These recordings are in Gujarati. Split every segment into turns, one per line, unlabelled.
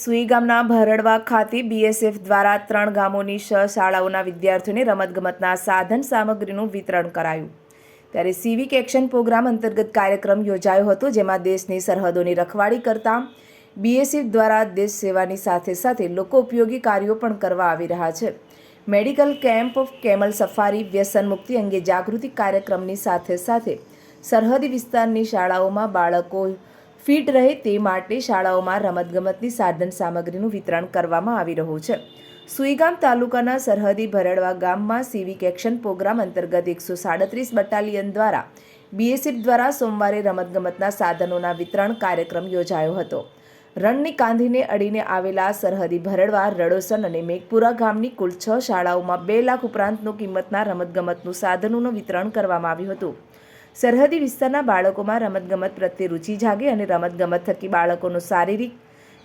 સુઈ ગામના ભરડવા ખાતે બીએસએફ દ્વારા ત્રણ ગામોની શ શાળાઓના વિદ્યાર્થીઓને રમતગમતના સાધન સામગ્રીનું વિતરણ કરાયું. ત્યારે સિવિક એક્શન પ્રોગ્રામ અંતર્ગત કાર્યક્રમ યોજાયો હતો, જેમાં દેશની સરહદોની રખવાળી કરતા બીએસએફ દ્વારા દેશ સેવાની સાથે સાથે લોકો ઉપયોગી કાર્યો પણ કરવા આવી રહ્યા છે. મેડિકલ કેમ્પ કેમલ સફારી, વ્યસન મુક્તિ અંગે જાગૃતિ કાર્યક્રમની સાથે સાથે સરહદી વિસ્તારની શાળાઓમાં બાળકો ફિટ રહે તે માટે શાળાઓમાં રમતગમતની સાધન સામગ્રીનું વિતરણ કરવામાં આવી રહ્યું છે. સુઈગામ તાલુકાના સરહદી ભરડવા ગામમાં સિવિક એક્શન પ્રોગ્રામ અંતર્ગત એકસો સાડત્રીસ બટાલિયન દ્વારા બીએસએફ દ્વારા સોમવારે રમતગમતના સાધનોના વિતરણ કાર્યક્રમ યોજાયો હતો. રણની કાંધીને અડીને આવેલા સરહદી ભરડવા રડોસન અને મેઘપુરા ગામની કુલ છ શાળાઓમાં બે લાખ ઉપરાંતનો કિંમતના રમતગમતનું સાધનોનું વિતરણ કરવામાં આવ્યું હતું. સરહદી વિસ્તારના બાળકોમાં રમતગમત પ્રત્યે રુચિ જાગે અને રમતગમત થકી બાળકોનો શારીરિક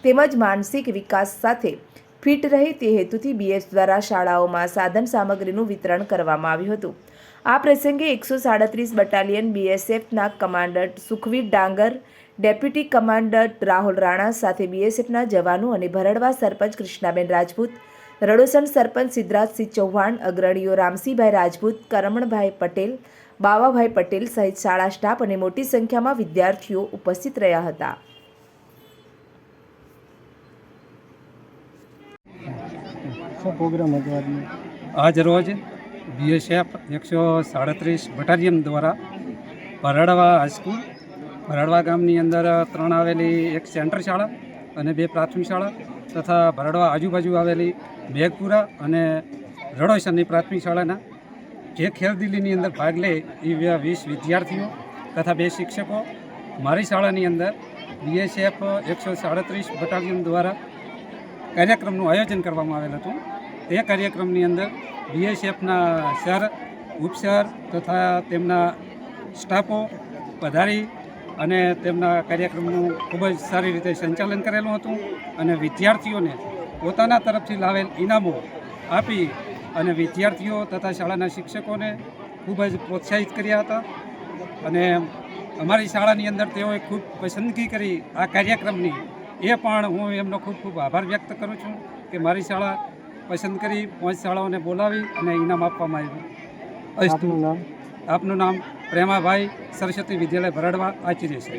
તેમજ માનસિક વિકાસ સાથે ફિટ રહે તે હેતુથી બીએસ દ્વારા શાળાઓમાં સાધન સામગ્રીનું વિતરણ કરવામાં આવ્યું હતું. આ પ્રસંગે એકસો સાડત્રીસ બટાલિયન બીએસએફના કમાન્ડર સુખવીર ડાંગર, ડેપ્યુટી કમાન્ડર રાહુલ રાણા સાથે બીએસએફના જવાનો અને ભરડવા સરપંચ કૃષ્ણાબેન રાજપૂત, રડોસણ સરપંચ સિદ્ધરાજસિંહ ચૌહાણ, અગ્રણીઓ રામસિંહભાઈ રાજપૂત, કરમણભાઈ પટેલ બાવાભાઈ પટેલ સહિત શાળા સ્ટાફ અને મોટી સંખ્યામાં વિદ્યાર્થીઓ ઉપસ્થિત રહ્યા હતા.
પ્રોગ્રામ હતો આજનો?
આજ રોજ બીએસએફ એકસો સાડત્રીસ બટાલિયન દ્વારા ભરાડવા હાઈસ્કૂલ ભરાડવા ગામની અંદર ત્રણ આવેલી એક સેન્ટર શાળા અને બે પ્રાથમિક શાળા તથા ભરાડવા આજુબાજુ આવેલી મેઘપુરા અને રડોસરની પ્રાથમિક શાળાના જે ખેલદિલીની અંદર ભાગ લે એ વીસ વિદ્યાર્થીઓ તથા બે શિક્ષકો મારી શાળાની અંદર બીએસએફ એકસો સાડત્રીસ બટાલિયન દ્વારા કાર્યક્રમનું આયોજન કરવામાં આવેલ હતું. તે કાર્યક્રમની અંદર બીએસએફના સર, ઉપસર તથા તેમના સ્ટાફો, પધારી અને તેમના કાર્યક્રમનું ખૂબ જ સારી રીતે સંચાલન કરેલું હતું અને વિદ્યાર્થીઓને પોતાના તરફથી લાવેલ ઇનામો આપી અને વિદ્યાર્થીઓ તથા શાળાના શિક્ષકોને ખૂબ જ પ્રોત્સાહિત કર્યા હતા. અને અમારી શાળાની અંદર તેઓએ ખૂબ પસંદગી કરી આ કાર્યક્રમની. એ પણ હું એમનો ખૂબ ખૂબ આભાર વ્યક્ત કરું છું કે મારી શાળા પસંદ કરી પાંચ શાળાઓને બોલાવી અને ઇનામ આપવામાં આવ્યું.
આપનું નામ?
પ્રેમાભાઈ સરસ્વતી વિદ્યાલય ભરડવા આચાર્ય છે.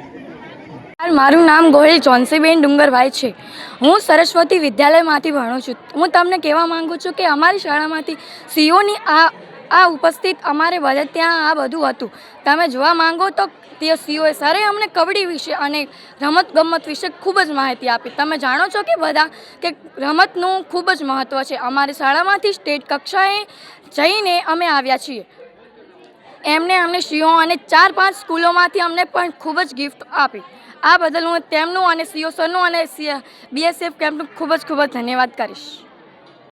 મારું નામ ગોહિલ ચોનસીબેન ડુંગરભાઈ છે. હું સરસ્વતી વિદ્યાલયમાંથી ભણું છું. હું તમને કહેવા માંગુ છું કે અમારી શાળામાંથી સીઓની આ આ ઉપસ્થિત અમારે બધે ત્યાં આ બધું હતું. તમે જોવા માંગો તો તે સીઓએ સરે અમને કબડ્ડી વિશે અને રમત ગમત વિશે ખૂબ જ માહિતી આપી. તમે જાણો છો કે બધા, કે રમતનું ખૂબ જ મહત્ત્વ છે. અમારી શાળામાંથી સ્ટેટ કક્ષાએ જઈને અમે આવ્યા છીએ. એમને અમને સીઓ અને ચાર પાંચ સ્કૂલોમાંથી અમને પણ ખૂબ જ ગિફ્ટ આપી. આ બદલ હું તેમનું અને સીઓ સરનું અને બીએસએફ કેમ્પનું ખૂબ જ ખૂબ જ ધન્યવાદ કરીશ.